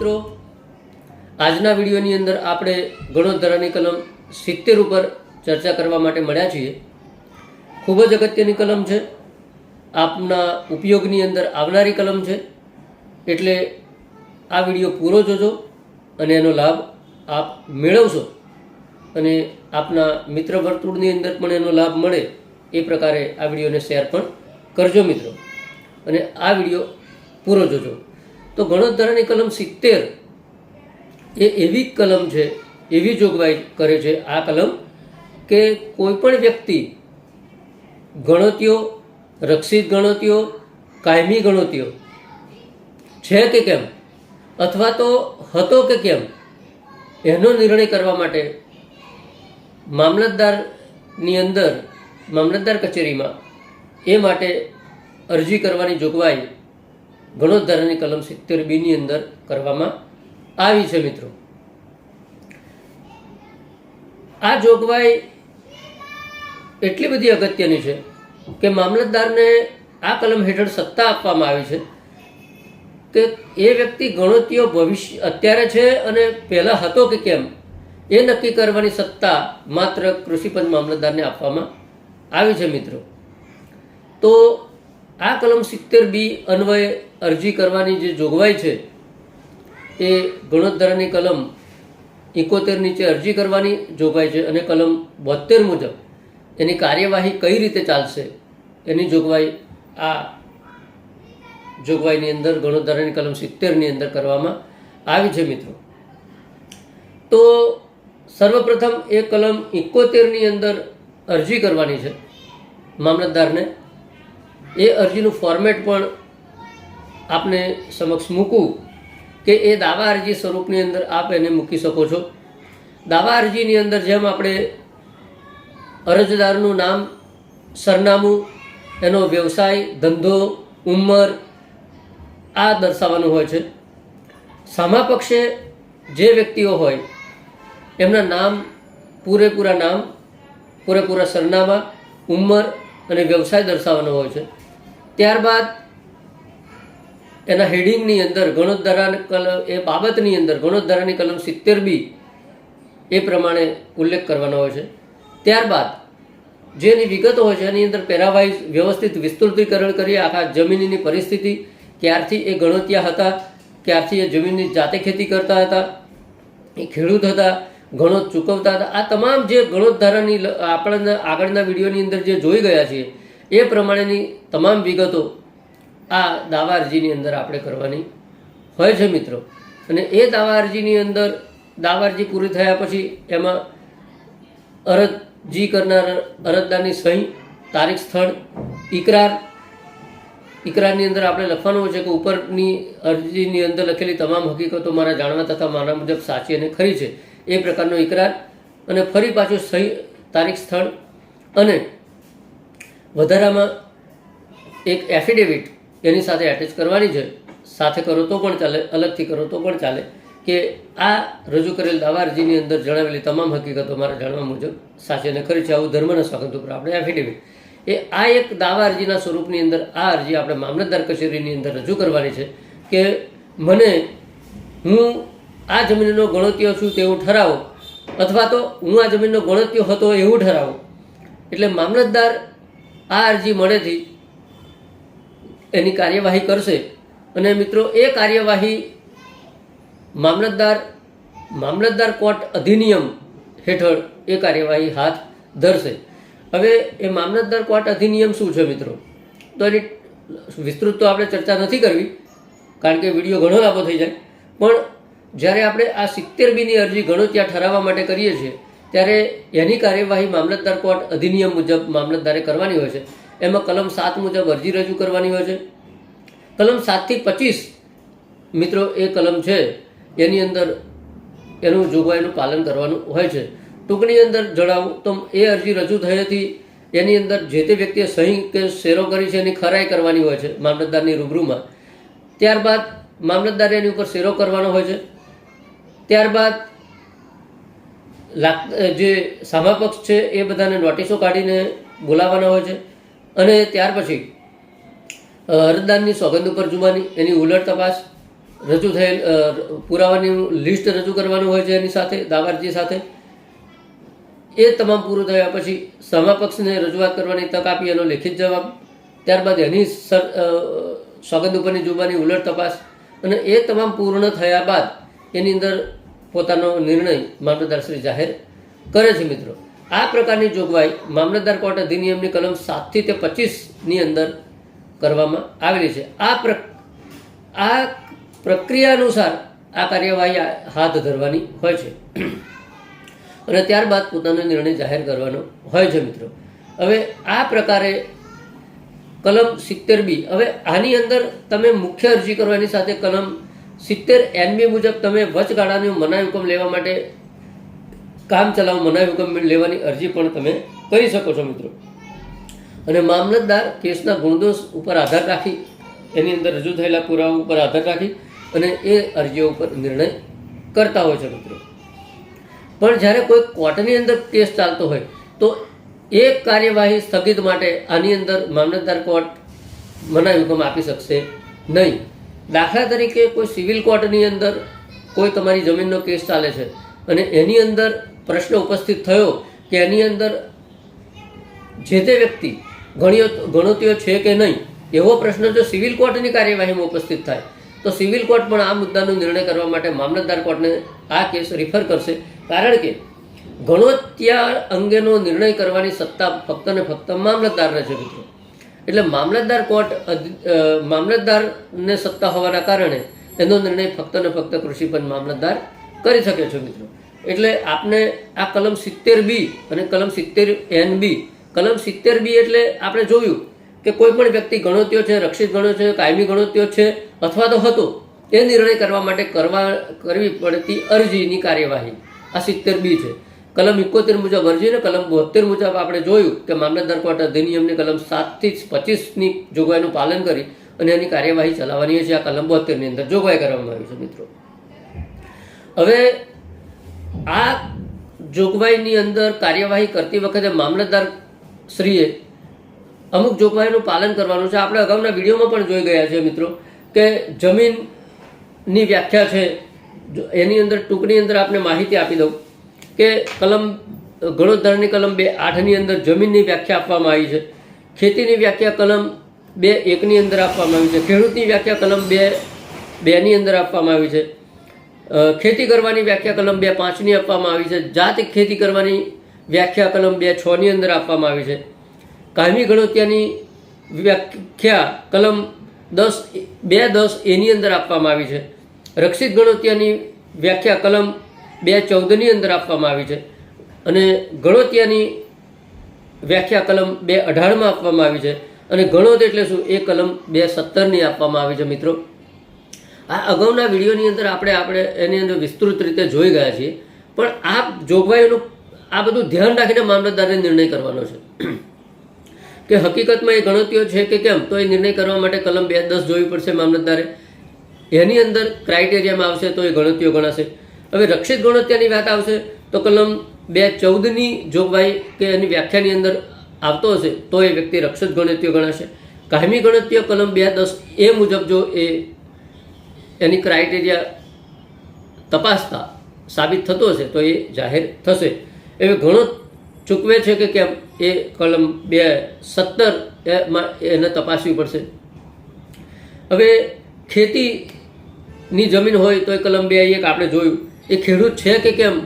મિત્રો, આજના વિડીયોની અંદર આપણે ગણોધરાની કલમ સિત્તેર ઉપર ચર્ચા કરવા માટે મળ્યા છીએ. ખૂબ જ અગત્યની કલમ છે. આપના ઉપયોગની અંદર આવનારી કલમ છે. એટલે આ વીડિયો પૂરો જોજો અને એનો લાભ આપ મેળવશો. અને આપના મિત્ર વર્તુળની અંદર પણ એનો લાભ મળે એ પ્રકારે આ વિડીયોને શેર પણ કરજો મિત્રો. અને આ વીડિયો પૂરો જોજો. તો ગણોધરાની કલમ સિત્તેર. એ એવી કલમ છે, એવી જોગવાઈ કરે છે આ કલમ કે કોઈ પણ વ્યક્તિ ગણોતીઓ રક્ષિત ગણોતીઓ કાયમી ગણોતીઓ છે કે કેમ? અથવા તો હતો કે કેમ? એનો નિર્ણય કરવા માટે મામલતદારની અંદર, મામલતદાર કચેરીમાં એ માટે અરજી કરવાની જોગવાઈ ગણોદ્ધારાની કલમ સિત્તેર બીની અંદર કરવામાં આવી છે મિત્રો. આ જોગવાઈ એટલી બધી અગત્યની છે કે મામલતદારને આ કલમ હેઠળ સત્તા આપવામાં આવી છે કે એ વ્યક્તિ ગણોતીઓ ભવિષ્ય, અત્યારે છે અને પહેલાં હતો કે કેમ, એ નક્કી કરવાની સત્તા માત્ર કૃષિપંચ મામલતદારને આપવામાં આવી છે મિત્રો. તો આ કલમ સિત્તેર બી અન્વયે અરજી કરવાની જે જોગવાઈ છે એ ગુણોત્તરની કલમ એકોતેર નીચે અરજી કરવાની જોગવાઈ છે અને કલમ બોતેર મુજબ એની કાર્યવાહી કઈ રીતે ચાલશે એની જોગવાઈ આ જોગવાઈની અંદર ગણોદ્ધારાની કલમ સિત્તેરની અંદર કરવામાં આવી છે મિત્રો. તો સર્વપ્રથમ એ કલમ એકોતેરની અંદર અરજી કરવાની છે, મામલતદારને. એ અરજીનું ફોર્મેટ પણ આપને સમક્ષ મૂકું કે એ દાવા અરજી સ્વરૂપની અંદર આપ એને મૂકી શકો છો. દાવા અરજીની અંદર જેમ આપણે અરજદારનું નામ, સરનામું, એનો વ્યવસાય, ધંધો, ઉંમર આ દર્શાવવાનું હોય છે. સામા પક્ષે જે વ્યક્તિઓ હોય, એમના નામ, પૂરેપૂરા નામ, પૂરેપૂરા સરનામા, ઉંમર અને વ્યવસાય દર્શાવવાનો હોય છે. ત્યારબાદ એના હેડિંગની અંદર ગણોદ્ધારા કલમ, એ બાબતની અંદર ગણોદ્ધારાની કલમ સિત્તેર બી એ પ્રમાણે ઉલ્લેખ કરવાનો હોય છે. ત્યારબાદ જેની વિગતો હોય છે, એની અંદર પેરાવાઇઝ વ્યવસ્થિત વિસ્તૃતીકરણ કરી આખા જમીનની પરિસ્થિતિ, ક્યારથી એ ગણોતિયા હતા, ક્યારથી એ જમીનની જાતે ખેતી કરતા હતા, એ ખેડૂત હતા, ગણોત ચૂકવતા હતા. આ તમામ જે ગણોતધારાની આપણને આગળના વિડીયોની અંદર જે જોઈ ગયા છીએ એ પ્રમાણેની તમામ વિગતો આ દાવા અરજીની અંદર આપણે કરવાની હોય છે મિત્રો. અને એ દાવા અરજીની અંદર દાવા અરજી પૂરી થયા પછી એમાં અરજી કરનાર અરજદારની સહી, તારીખ સ્થળ ઇકરાર ઇકરારની અંદર આપણે લખવાનું છે કે ઉપરની અરજીની અંદર લખેલી તમામ હકીકતો મારા જાણવા તથા મારા મુજબ સાચી અને ખરી છે. એ પ્રકારનો ઇકરાર અને ફરી પાછું સહી, તારીખ સ્થળ અને વધારામાં એક એફિડેવિટ એની સાથે એટેચ કરવાની છે. સાથે કરો તો પણ ચાલે, અલગથી કરો તો પણ ચાલે. કે આ રજૂ કરેલ દાવા અરજીની અંદર જણાવેલી તમામ હકીકતો મારા જાણવા મુજબ સાચી અને ખરી છે. આવું ધર્મના સ્વાગત ઉપર આપણે એફિડેવિટ એ આ એક દાવા અરજીના સ્વરૂપની અંદર આ અરજી આપણે મામલતદાર કચેરીની અંદર રજૂ કરવાની છે કે મને હું આ જમીનનો ગણોત્યો છું તેવું ઠરાવો અથવા તો હું આ જમીનનો ગણત્યો હતો એવું ઠરાવો. એટલે મામલતદાર આ અરજી મળેથી એની કાર્યવાહી કરશે. અને મિત્રો, એ કાર્યવાહી મામલતદાર મામલતદાર કોર્ટ અધિનિયમ હેઠળ એ કાર્યવાહી હાથ ધરશે. હવે એ મામલતદાર કોર્ટ અધિનિયમ શું છે મિત્રો? તો એની વિસ્તૃત તો આપણે ચર્ચા નથી કરવી, કારણ કે વીડિયો ઘણો લાંબો થઈ જાય. પણ જ્યારે આપણે આ સિત્તેર બીની અરજી ઘણો ત્યાં ઠરાવવા માટે કરીએ છીએ ત્યારે એની કાર્યવાહી મામલતદાર કોર્ટ અધિનિયમ મુજબ મામલતદારે કરવાની હોય છે. એમાં કલમ સાત મુજબ અરજી રજૂ કરવાની હોય છે. કલમ સાતથી પચીસ મિત્રો એ કલમ છે, એની અંદર એનું જોગવાઈનું પાલન કરવાનું હોય છે. ટૂંકની અંદર જણાવું તો એ અરજી રજૂ થઈ હતી. એની અંદર જે તે વ્યક્તિએ સહી કે શેરો કરી છે એની ખરાઈ કરવાની હોય છે મામલતદારની રૂબરૂમાં. ત્યારબાદ મામલતદારે એની ઉપર શેરો કરવાનો હોય છે. ત્યારબાદ જે સામાપક્ષ છે, એ બધાને નોટિસો કાઢીને બોલાવવાના હોય છે. અને ત્યાર પછી અરજદારની સોગંદ ઉપર જુબાની, એની ઉલટ તપાસ રજૂ થયેલ પુરાવાની લિસ્ટ રજૂ કરવાનું હોય છે એની સાથે, દાવારજી સાથે. એ તમામ પૂરું થયા પછી સમાપક્ષને રજૂઆત કરવાની તક આપી એનો લેખિત જવાબ. ત્યારબાદ એની સર સોગંદ ઉપરની જુબાની ઉલટ તપાસ. અને એ તમામ પૂર્ણ થયા બાદ એની અંદર પોતાનો નિર્ણય મામલતદારશ્રી જાહેર કરે છે મિત્રો. આ પ્રકારની જોગવાઈ મામલતદાર કોર્ટ અધિનિયમની કલમ સાતથી તે પચીસની અંદર કરવામાં આવેલી છે. આ પ્ર, આ પ્રક્રિયા અનુસાર આ કાર્યવાહી હાથ ધરવાની હોય છે. અને ત્યારબાદ પોતાનો નિર્ણય જાહેર કરવાનો હોય છે મિત્રો. હવે આ પ્રકારે કલમ સિત્તેર બી, હવે આની અંદર તમે મુખ્ય અરજી કરવાની સાથે કલમ સિત્તેર એનબી મુજબ તમે વચગાળાનું મનાઈ હુકમ લેવા માટે કામ ચલાવ, મનાઈ હુકમ લેવાની અરજી પણ તમે કરી શકો છો મિત્રો. અને મામલતદાર કેસના ગુણદોષ ઉપર આધાર રાખી, એની અંદર રજૂ થયેલા પુરાવા ઉપર આધાર રાખી અને એ અરજીઓ ઉપર નિર્ણય કરતા હોય છે મિત્રો. પણ જ્યારે કોઈ કોર્ટની અંદર કેસ ચાલતો હોય, તો એ કાર્યવાહી સ્થગિત માટે આની અંદર મામલતદાર કોર્ટ મનાઈ હુકમ આપી શકશે નહીં. દાખલા તરીકે કોઈ સિવિલ કોર્ટની અંદર કોઈ તમારી જમીનનો કેસ ચાલે છે અને એની અંદર પ્રશ્ન ઉપસ્થિત થયો કે એની અંદર જે તે વ્યક્તિ ગણ્યો ગણોતીઓ છે કે નહીં, એવો પ્રશ્ન જો સિવિલ કોર્ટની કાર્યવાહીમાં ઉપસ્થિત થાય, તો સિવિલ કોર્ટ પણ આ મુદ્દાનો નિર્ણય કરવા માટે મામલતદાર કોર્ટને આ કેસ રિફર કરશે. કારણ કે ગણોત્યા અંગેનો નિર્ણય કરવાની સત્તા ફક્ત ને ફક્ત મામલતદારને છે, મિત્રો. એટલે મામલતદાર કોર્ટ મામલતદારને સત્તા હોવાના કારણે એનો નિર્ણય ફક્ત ને ફક્ત કૃષિ પંચ મામલતદાર કરી શકે છે મિત્રો. એટલે આપને આ કલમ સિત્તેર બી અને કલમ સિત્તેર એન બી, કલમ સિત્તેર બી એટલે આપણે જોયું કે કોઈ પણ વ્યક્તિ ગણોત્યો છે, રક્ષિત ગણો છે, કાયમી ગણોત્યો છે, અથવા તો હતો, એ નિર્ણય કરવા માટે કરવા, કરવી પડતી અરજીની કાર્યવાહી. આ સિત્તેર બી છે. કલમ એકોતેર મુજબ અરજી અને કલમ બોતેર મુજબ આપણે જોયું કે મામલતદાર કોર્ટ અધિનિયમની કલમ સાતથી પચીસની જોગવાઈનું પાલન કરી અને એની કાર્યવાહી ચલાવવાની છે. આ કલમ બોતેરની અંદર જોગવાઈ કરવામાં આવી છે મિત્રો. હવે આ જોગવાઈની અંદર કાર્યવાહી કરતી વખતે મામલતદાર શ્રીએ અમુક જોગવાઈનું પાલન કરવાનું છે. આપણે અગાઉના વિડીયોમાં પણ જોઈ ગયા છે મિત્રો કે જમીનની વ્યાખ્યા છે. એની અંદર ટૂંકની અંદર આપણે માહિતી આપી દઉં. કે કલમ ગણોદ્ધારની કલમ બે આઠની અંદર જમીનની વ્યાખ્યા આપવામાં આવી છે. ખેતીની વ્યાખ્યા કલમ બે એકની અંદર આપવામાં આવી છે. ખેડૂતની વ્યાખ્યા કલમ બે, બેની અંદર આપવામાં આવી છે. ખેતી કરવાની વ્યાખ્યા કલમ બે પાંચની આપવામાં આવી છે. જાત ખેતી કરવાની વ્યાખ્યા કલમ બે છની અંદર આપવામાં આવી છે. કાયમી ગણોત્યાની વ્યાખ્યા કલમ દસ, બે દસ એની અંદર આપવામાં આવી છે. રક્ષિત ગણોત્યાની વ્યાખ્યા કલમ બે ચૌદની અંદર આપવામાં આવી છે. અને ગણોત્યાની વ્યાખ્યા કલમ બે અઢારમાં આપવામાં આવી છે. અને ગણોત એટલે શું? એ કલમ બે સત્તરની આપવામાં આવી છે, મિત્રો. આ અગાઉના વિડીયોની અંદર આપણે આપણે એની અંદર વિસ્તૃત રીતે જોઈ ગયા છીએ. પણ આ જોગવાઈઓનું આ બધું ધ્યાન રાખીને મામલતદારે નિર્ણય કરવાનો છે. કે હકીકતમાં એ ગણતરીઓ છે કે કેમ? તો એ નિર્ણય કરવા માટે કલમ બે દસ જોવી પડશે મામલતદારે. એની અંદર ક્રાઇટેરિયામાં આવશે તો એ ગણતરીઓ ગણાશે. હવે રક્ષિત ગણતરીની વાત આવશે, તો કલમ બે ચૌદની જોગવાઈ કે એની વ્યાખ્યાની અંદર આવતો હશે, તો એ વ્યક્તિ રક્ષિત ગણત્યો ગણાશે. કાયમી ગણત્ય કલમ બે દસ એ મુજબ જો એ એની ક્રાઇટેરિયા તપાસતા સાબિત થતો હશે, તો એ જાહેર થશે. એવે ઘણો ચૂકવે છે કે કેમ? એ કલમ બે સત્તર એમાં એને તપાસવી પડશે. હવે ખેતીની જમીન હોય તો એ કલમ બે એક આપણે જોયું. એ ખેડૂત છે કે કેમ?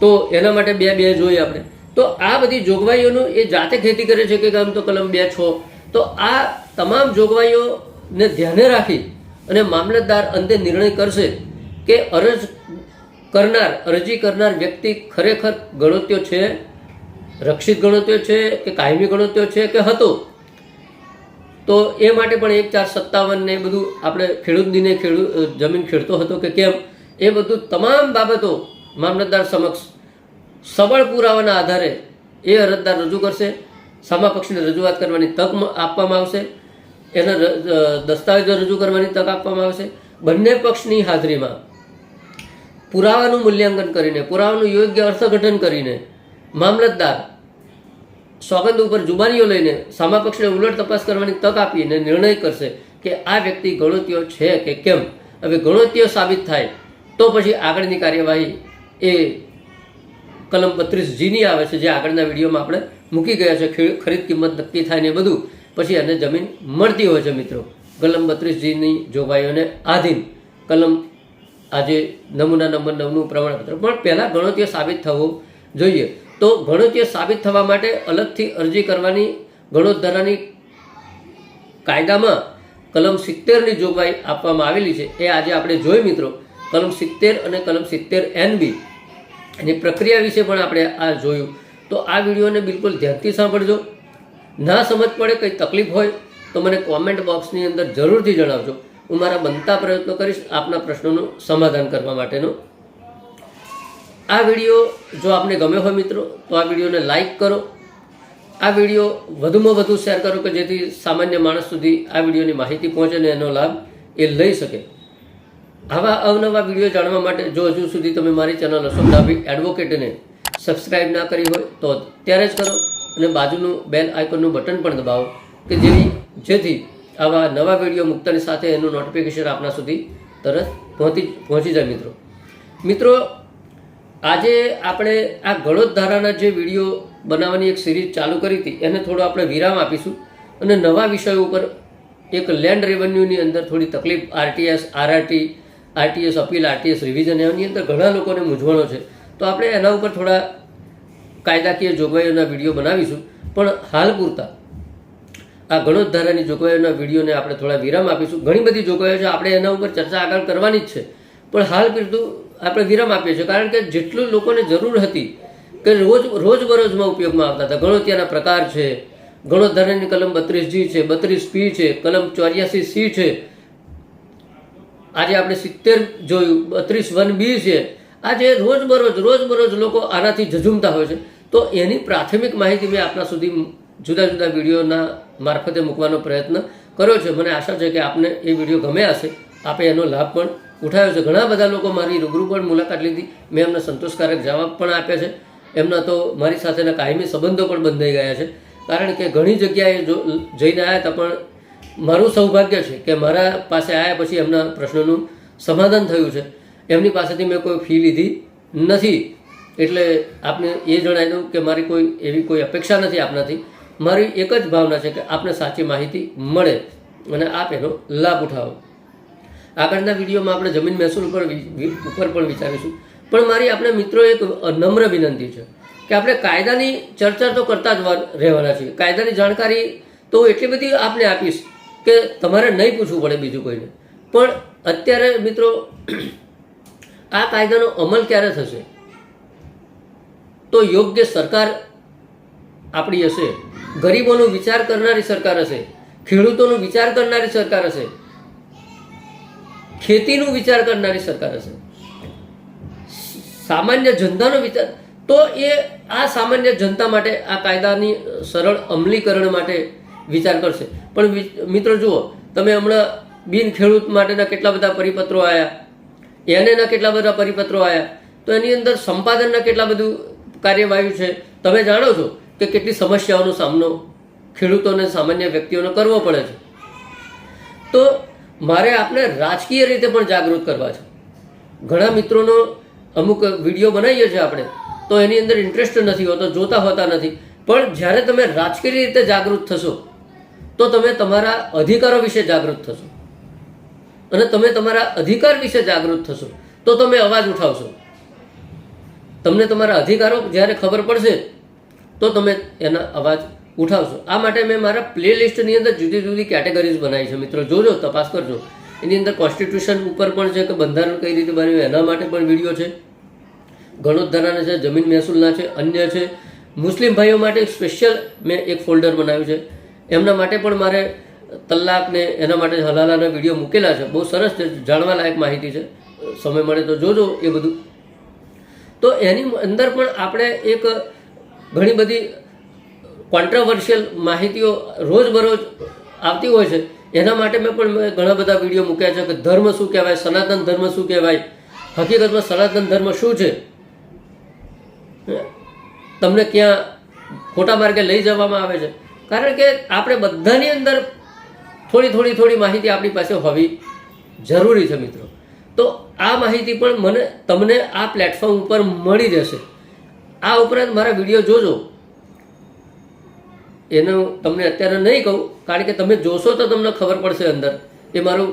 તો એના માટે બે બે જોઈએ આપણે. તો આ બધી જોગવાઈઓનું એ જાતે ખેતી કરે છે કે આમ તો કલમ બે છો. તો આ તમામ જોગવાઈઓને ધ્યાને રાખી અને મામલતદાર અંતે નિર્ણય કરશે કે અરજ કરનાર, અરજી કરનાર વ્યક્તિ ખરેખર ગણોત્યો છે, રક્ષિત ગણોત્યો છે કે કાયમી ગણોત્યો છે કે હતો? તો એ માટે પણ એક ચાર સત્તાવનને એ બધું આપણે ખેડૂત દિને ખેડૂત જમીન ખેડતો હતો કે કેમ? એ બધું તમામ બાબતો મામલતદાર સમક્ષ સબળ પુરાવાના આધારે એ અરજદાર રજૂ કરશે. સામા પક્ષને રજૂઆત કરવાની તક આપવામાં આવશે. એના દસ્તાવેજો રજૂ કરવાની તક આપવામાં આવશે. બંને પક્ષની હાજરીમાં પુરાવાનું મૂલ્યાંકન કરીને, પુરાવાનું યોગ્ય અર્થઘટન કરીને મામલતદાર સોગંદ ઉપર જુબાનીઓ લઈને સામા પક્ષને ઉલટ તપાસ કરવાની તક આપીને નિર્ણય કરશે કે આ વ્યક્તિ ગણોતીઓ છે કે કેમ. હવે ગણોતીઓ સાબિત થાય તો પછી આગળની કાર્યવાહી એ કલમ બત્રીસ જીની આવે છે, જે આગળના વિડીયોમાં આપણે મૂકી ગયા છે. ખરીદ કિંમત નક્કી થાય ને બધું. પછી એને જમીન મળતી હોય છે મિત્રો. કલમ બત્રીસ જીની જોગવાઈઓને આધીન કલમ, આજે નમૂના નંબર નવનું પ્રમાણપત્ર, પણ પહેલાં ગણોત્ય સાબિત થવું જોઈએ. તો ગણોત્ય સાબિત થવા માટે અલગથી અરજી કરવાની ગણોત્તરાની કાયદામાં કલમ સિત્તેરની જોગવાઈ આપવામાં આવેલી છે. એ આજે આપણે જોઈ મિત્રો. કલમ સિત્તેર અને કલમ સિત્તેર એન બી. એની પ્રક્રિયા વિશે પણ આપણે આ જોયું. તો આ વિડીયોને બિલકુલ ધ્યાનથી સાંભળજો. ના સમજ પડે, કંઈ તકલીફ હોય, તો મને કોમેન્ટ બોક્સની અંદર જરૂરથી જણાવજો. હું મારા બનતા પ્રયત્નો કરીશ આપના પ્રશ્નોનું સમાધાન કરવા માટેનો. આ વીડિયો જો આપને ગમ્યો હોય મિત્રો, તો આ વિડીયોને લાઇક કરો. આ વીડિયો વધુમાં વધુ શેર કરો કે જેથી સામાન્ય માણસ સુધી આ વિડીયોની માહિતી પહોંચે અને એનો લાભ એ લઈ શકે. આવા અવનવા વીડિયો જાણવા માટે જો હજુ સુધી તમે મારી ચેનલ અશોક ડાભી એડવોકેટને સબસ્ક્રાઇબ ના કરી હોય તો ત્યારે જ કરો અને બાજુનું બેલ આઇકોનનું બટન પણ દબાવો કે જેની જેથી આવા નવા વીડિયો મૂકતાની સાથે એનું નોટિફિકેશન આપના સુધી તરત પહોંચી પહોંચી જાય મિત્રો. મિત્રો, આજે આપણે આ ગળોદ ધારાના જે વીડિયો બનાવવાની એક સિરીઝ ચાલુ કરી હતી, એને થોડો આપણે વિરામ આપીશું અને નવા વિષયો ઉપર એક લેન્ડ રેવન્યુની અંદર થોડી તકલીફ RTS RRT RTS, appeal, RTS revision એની અંદર ઘણા લોકોને મૂંઝવણો છે. તો આપણે એના ઉપર થોડા કાયદાકીય જોગવાઈઓના વીડિયો બનાવીશું. પણ હાલ પૂરતા. આ ગણોત ધારાની જોગવાઈઓના વિડીયોને આપણે થોડા વિરામ આપીશું. ઘણી બધી જોગવાઈઓ છે, આપણે એના ઉપર ચર્ચા આગળ કરવાની જ છે. પણ હાલ પૂરતું આપણે વિરામ આપીએ છીએ, કારણ કે જેટલું લોકોને જરૂર હતી કે રોજ, રોજબરોજમાં ઉપયોગમાં આવતા હતા. ગણોતિયાના પ્રકાર છે ઘણો ધારાની કલમ બત્રીસ જી છે, બત્રીસ પી છે, કલમ ચોર્યાસી સી છે આજે આપણે સિત્તેર જોયું, બત્રીસ વન બી છે. આજે રોજબરોજ રોજબરોજ લોકો આનાથી ઝઝુમતા હોય છે. તો એની પ્રાથમિક માહિતી મેં આપના સુધી જુદા જુદા વિડીયોના મારફતે મૂકવાનો પ્રયત્ન કર્યો છે. મને આશા છે કે આપને એ વીડિયો ગમ્યા હશે. આપે એનો લાભ પણ ઉઠાવ્યો છે. ઘણા બધા લોકો મારી રૂબરૂ પણ મુલાકાત લીધી. મેં એમને સંતોષકારક જવાબ પણ આપ્યા છે. એમના તો મારી સાથેના કાયમી સંબંધો પણ બંધાઈ ગયા છે. કારણ કે ઘણી જગ્યાએ જો જઈને આવ્યા હતા પણ મારું સૌભાગ્ય છે કે મારા પાસે આવ્યા પછી એમના પ્રશ્નોનું સમાધાન થયું છે. એમની પાસેથી મેં કોઈ ફી લીધી નથી. એટલે આપને એ જણાવી દઉં કે મારી કોઈ એવી કોઈ અપેક્ષા નથી આપનાથી. મારી એક જ ભાવના છે કે આપને સાચી માહિતી મળે અને આપ એનો લાભ ઉઠાવો. આગળના વિડીયોમાં આપણે જમીન મહેસૂલ ઉપર ઉપર પણ વિચારીશું. પણ મારી આપણે મિત્રો એક નમ્ર વિનંતી છે કે આપણે કાયદાની ચર્ચા તો કરતા જ રહેવાના છીએ. કાયદાની જાણકારી તો એટલી બધી આપને આપીશ કે તમારે નહીં પૂછવું પડે બીજું કોઈને. પણ અત્યારે મિત્રો, આ કાયદાનો અમલ ક્યારે થશે? તો યોગ્ય સરકાર આપણી હશે. ગરીબોનો વિચાર કરનારી સરકાર હશે. ખેડૂતોનો વિચાર કરનારી સરકાર હશે. ખેતીનું વિચાર કરનારી સરકાર હશે. સામાન્ય જનતાનો વિચાર, તો એ આ સામાન્ય જનતા માટે આ કાયદાની સરળ અમલીકરણ માટે વિચાર કરશે. પણ મિત્રો જુઓ, તમે હમણાં બિન ખેડૂત માટેના કેટલા બધા પરિપત્રો આવ્યા એનેના કેટલા બધા પરિપત્રો આવ્યા તો એની અંદર સંપાદનના કેટલા બધું કાર્યવાહી છે? તમે જાણો છો કે કેટલી સમસ્યાઓનો સામનો ખેડૂતોને, સામાન્ય વ્યક્તિઓને કરવો પડે છે. તો મારે આપણે રાજકીય રીતે પણ જાગૃત કરવા છે. ઘણા મિત્રોનો અમુક વીડિયો બનાવીએ છીએ આપણે, તો એની અંદર ઇન્ટરેસ્ટ નથી હોતો, જોતા હોતા નથી. પણ જ્યારે તમે રાજકીય રીતે જાગૃત થશો તો તમે તમારા અધિકારો વિશે જાગૃત થશો. અને તમે તમારા અધિકાર વિશે જાગૃત થશો. તો તમે અવાજ ઉઠાવશો. તમને તમારા અધિકારો જ્યારે ખબર પડશે, તો તમે એના અવાજ ઉઠાવશો. આ માટે મેં મારા પ્લે લિસ્ટની અંદર જુદી જુદી કેટેગરીઝ બનાવી છે. મિત્રો, જોજો, તપાસ કરજો. એની અંદર કોન્સ્ટિટ્યુશન ઉપર પણ છે કે બંધારણ કઈ રીતે બન્યું એના માટે પણ વીડિયો છે. ગણોદ્ધારાના છે, જમીન મહેસૂલના છે, અન્ય છે. મુસ્લિમ ભાઈઓ માટે સ્પેશિયલ મેં એક ફોલ્ડર બનાવ્યું છે. એમના માટે પણ મારે તલાકને એના માટે હલાલાના વીડિયો મૂકેલા છે. બહુ સરસ છે, જાણવા લાયક માહિતી છે. સમય મળે તો જોજો એ બધું. તો એની અંદર પણ આપણે એક ઘણી બધી કોન્ટ્રાવર્શિયલ માહિતીઓ રોજબરોજ આવતી હોય છે. એના માટે મેં પણ મેં ઘણા બધા વીડિયો મૂક્યા છે કે ધર્મ શું કહેવાય, સનાતન ધર્મ શું કહેવાય, હકીકતમાં સનાતન ધર્મ શું છે? તમને ક્યાં ખોટા માર્ગે લઈ જવામાં આવે છે? કારણ કે આપણે બધાની અંદર થોડી થોડી થોડી માહિતી આપણી પાસે હોવી જરૂરી છે મિત્રો. તો આ માહિતી પણ મને તમને આ પ્લેટફોર્મ ઉપર મળી જશે. આ ઉપરાંત મારા વીડિયો જોજો. એનું તમને અત્યારે નહીં કહું, કારણ કે તમે જોશો તો તમને ખબર પડશે અંદર. એ મારું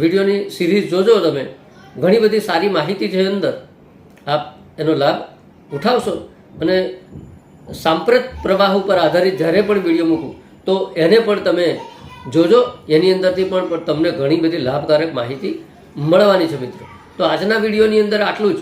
વિડીયોની સિરીઝ જોજો તમે. ઘણી બધી સારી માહિતી છે અંદર. આપ એનો લાભ ઉઠાવશો. અને સાંપ્રત પ્રવાહ ઉપર આધારિત જ્યારે પણ વીડિયો મૂકું, તો એને પણ તમે જોજો. એની અંદરથી પણ તમને ઘણી બધી લાભકારક માહિતી મળવાની છે મિત્રો. તો આજના વિડીયોની અંદર આટલું જ.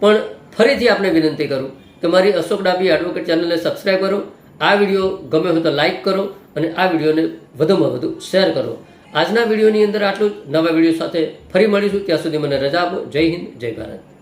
પણ ફરીથી આપણે વિનંતી કરું કે મારી અશોક ડાબી એડવોકેટ ચેનલને સબસ્ક્રાઈબ કરો. આ વીડિયો ગમે હોય તો લાઈક કરો અને આ વિડીયોને વધુમાં વધુ શેર કરો. આજના વિડીયોની અંદર આટલું જ. નવા વીડિયો સાથે ફરી મળીશું. ત્યાં સુધી મને રજા આપો. જય હિન્દ, જય ભારત.